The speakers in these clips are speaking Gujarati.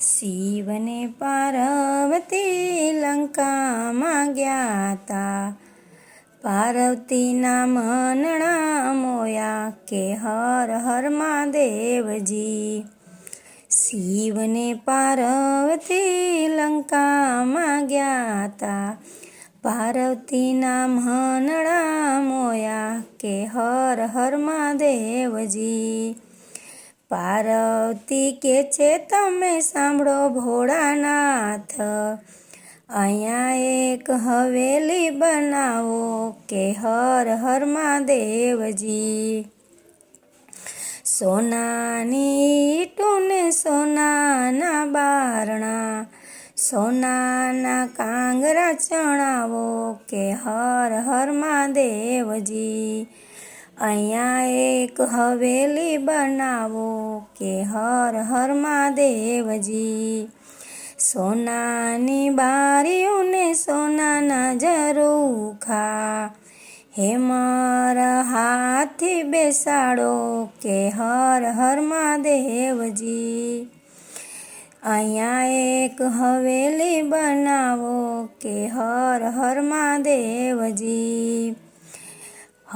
શિવને પાર્વતી લંકામાં ગયા હતા પાર્વતીના મનણા મોયા કે હર હર મહાદેવજી. શિવને પાર્વતી લંકામાં ગયા હતા પાર્વતીના મનણા મોયા કે હર હર મહાદેવજી. પાર્વતી કે છે, તમે સાંભળો ભોળાનાથ, અહીંયા એક હવેલી બનાવો કે હર હર મહાદેવજી. સોનાની ઈંટું સોનાના બારણા, સોનાના કાંગરા ચણાવો કે હર હર મહાદેવજી. અહીંયા એક હવેલી બનાવો કે હર હર મહાદેવજી. સોનાની બારીઓને સોનાના ઝરૂખા. હે મારા હાથી બેસાડો કે હર હર મહાદેવજી. અહીંયા એક હવેલી બનાવો કે હર હર મહાદેવજી.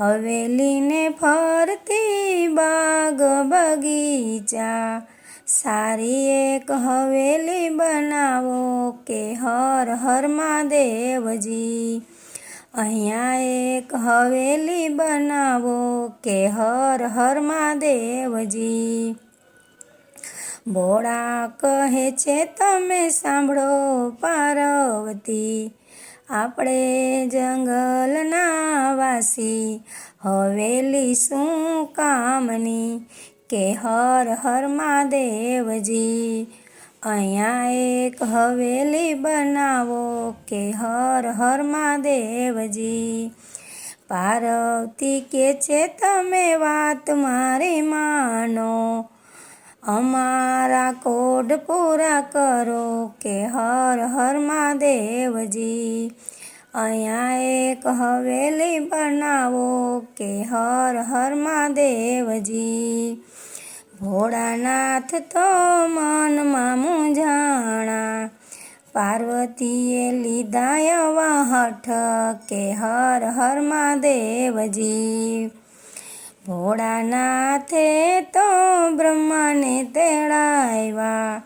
હવેલીને ફરતી બાગ બગીચા. સારી એક હવેલી બનાવો કે હર હર મહાદેવજી. અહીંયા એક હવેલી બનાવો કે હર હર મહાદેવજી. ભોળા કહે છે, તમે સાંભળો પાર્વતી. આપણે જંગલના વાસી હવેલી શું કામની કે હર હર મહાદેવજી. અહીંયા એક હવેલી બનાવો કે હર હર મહાદેવજી. પાર્વતી કે છે, તમે વાત મારી માનો. અમારા કોડ પૂરા કરો કે હર હર મહાદેવજી. અહીંયા એક હવેલી બનાવો કે હર હર મહાદેવજી. ભોળાનાથ તો મનમાં મૂંઝાણા. પાર્વતીએ લીધા વાહઠ કે હર હર મહાદેવજી. ભોળાનાથે તો બ્રહ્માને તેડાવ્યા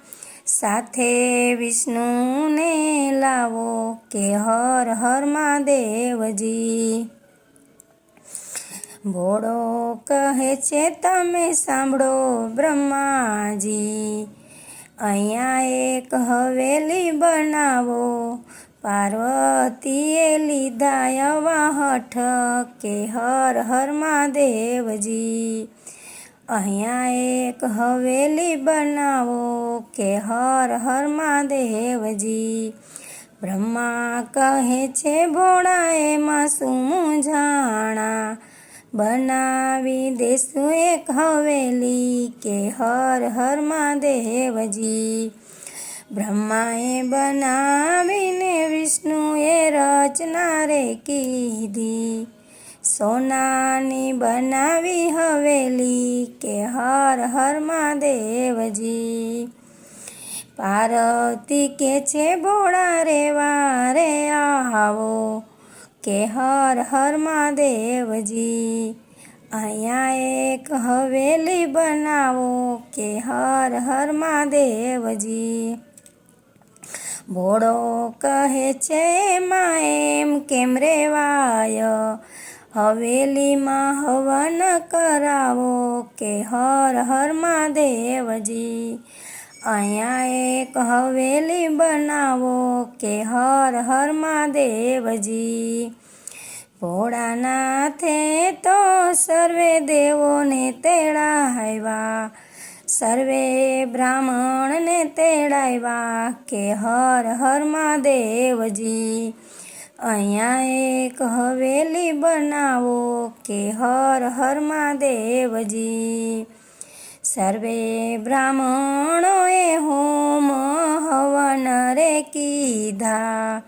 સાથે વિષ્ણુને લાવો કે હર હર મહાદેવજી. ભોળો કહે છે, તમે સાંભળો બ્રહ્માજી. અહીંયા એક હવેલી બનાવો. પાર્વતીએ લીધા એવા હઠ કે હર હર મહાદેવજી. અહીંયા એક હવેલી બનાવો કે હર હર મહાદેવજી. બ્રહ્મા કહે છે ભોળા એમાં શું જાણા? બનાવી દેશું એક હવેલી કે હર હર મહાદેવજી. બ્રહ્માએ વિષ્ણુએ રચના રે કીધી, સોનાની બનાવી હવેલી કે હર હર મહાદેવજી. પાર્વતી કે છે ભોળા રે આવો, કે હર હર મહાદેવજી. અહીંયા એક હવેલી બનાવો, કે હર હર મહાદેવજી. ભોળો કહે છે, માં એમ કેમ રેવાય? હવેલીમાં હવન કરાવો કે હર હર મહાદેવજી અહીંયા એક હવેલી બનાવો કે હર હર મહાદેવજી ભોળાનાથે તો સર્વે દેવોને તેડાવ્યા. સર્વે બ્રાહ્મણને તેડાવ્યા કે હર હર મહાદેવજી. અહીંયા એક હવેલી બનાવો કે હર હર મહાદેવજી. સર્વે બ્રાહ્મણોએ હોમ હવન રે કીધા.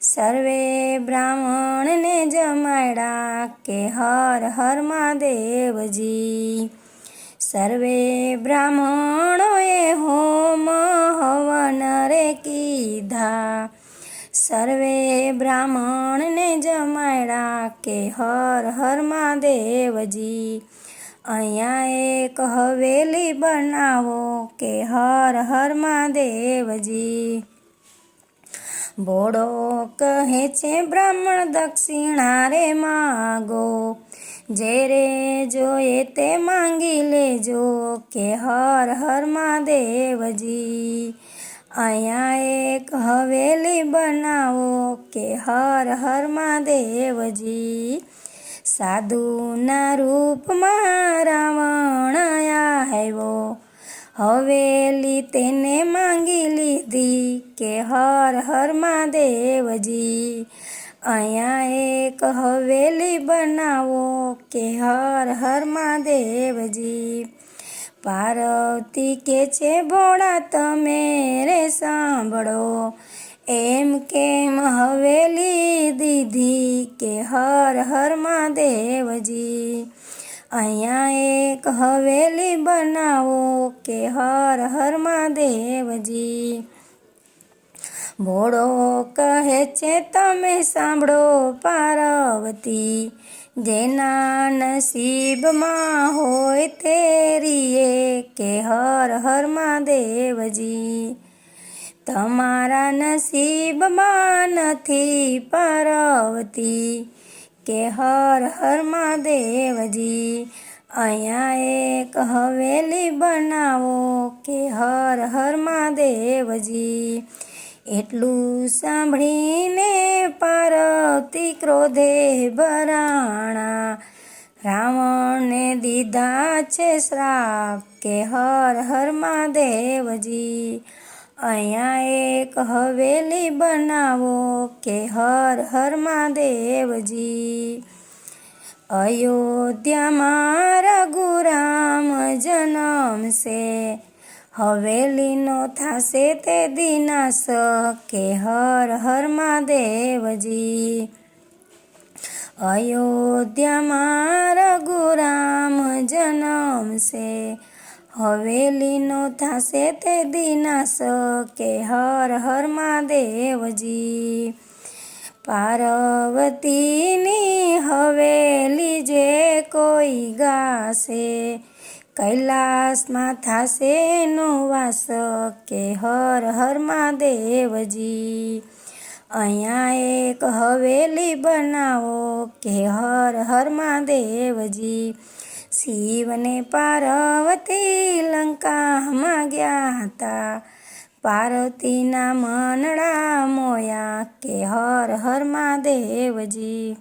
સર્વે બ્રાહ્મણને જમાડ્યા કે હર હર મહાદેવજી. સર્વે બ્રાહ્મણોએ હોમ હવન રે કીધા. સર્વે બ્રાહ્મણને જમાડ્યા કે હર હર દેવજી અહીંયા એક હવેલી બનાવો કે હર હર દેવજી ભોળો કહે છે, બ્રાહ્મણ દક્ષિણા રે માગો, જે રે જોઈએ તે માંગી લેજો, કે હર હર મહાદેવજી, અહીંયા એક હવેલી બનાવો, કે હર હર મહાદેવજી, સાધુના રૂપમાં રાવણ આવ્યો હવેલી તેને માંગી લીધી કે હર હર મહાદેવજી. અહીંયા એક હવેલી બનાવો કે હર હર મહાદેવજી. પાર્વતી કે છે, ભોળા તમે રે સાંભળો. એમ કેમ હવેલી દીધી કે હર હર મહાદેવજી? અહીંયા એક હવેલી બનાવો કે હર હર મહાદેવજી. ભોળો કહે છે, તમે સાંભળો પાર્વતી, જેના નસીબમાં હોય તેરીએ કે હર હર મહાદેવજી. તમારા નસીબમાં નથી પાર્વતી કે હર હર મહાદેવજી, અહીંયા એક હવેલી બનાવો કે હર હર મહાદેવજી. એટલું સાંભળીને પાર્વતી ક્રોધે ભરાણા. રાવણને દીધા છે શ્રાપ કે હર હર મહાદેવજી. અહીંયા એક હવેલી બનાવો કે હર હર મહાદેવજી. અયોધ્યામાં રઘુરામ જન્મશે. હવેલીનો થાશે તે દિનાશ કે હર હર મહાદેવજી. અયોધ્યામાં રઘુરામ જન્મશે. હવેલીનો થાશે તે દિનાશ કે હર હર મહાદેવજી. પાર્વતીની હવેલી જે કોઈ ગાશે, કૈલાસમાં થાશે વાસ કે હર હર મહાદેવજી. અહીંયા એક હવેલી બનાવો કે હર હર મહાદેવજી. શિવને પાર્વતી લંકામાં ગયા હતા. પાર્વતીના મનડા મોયા કે હર હર મહાદેવજી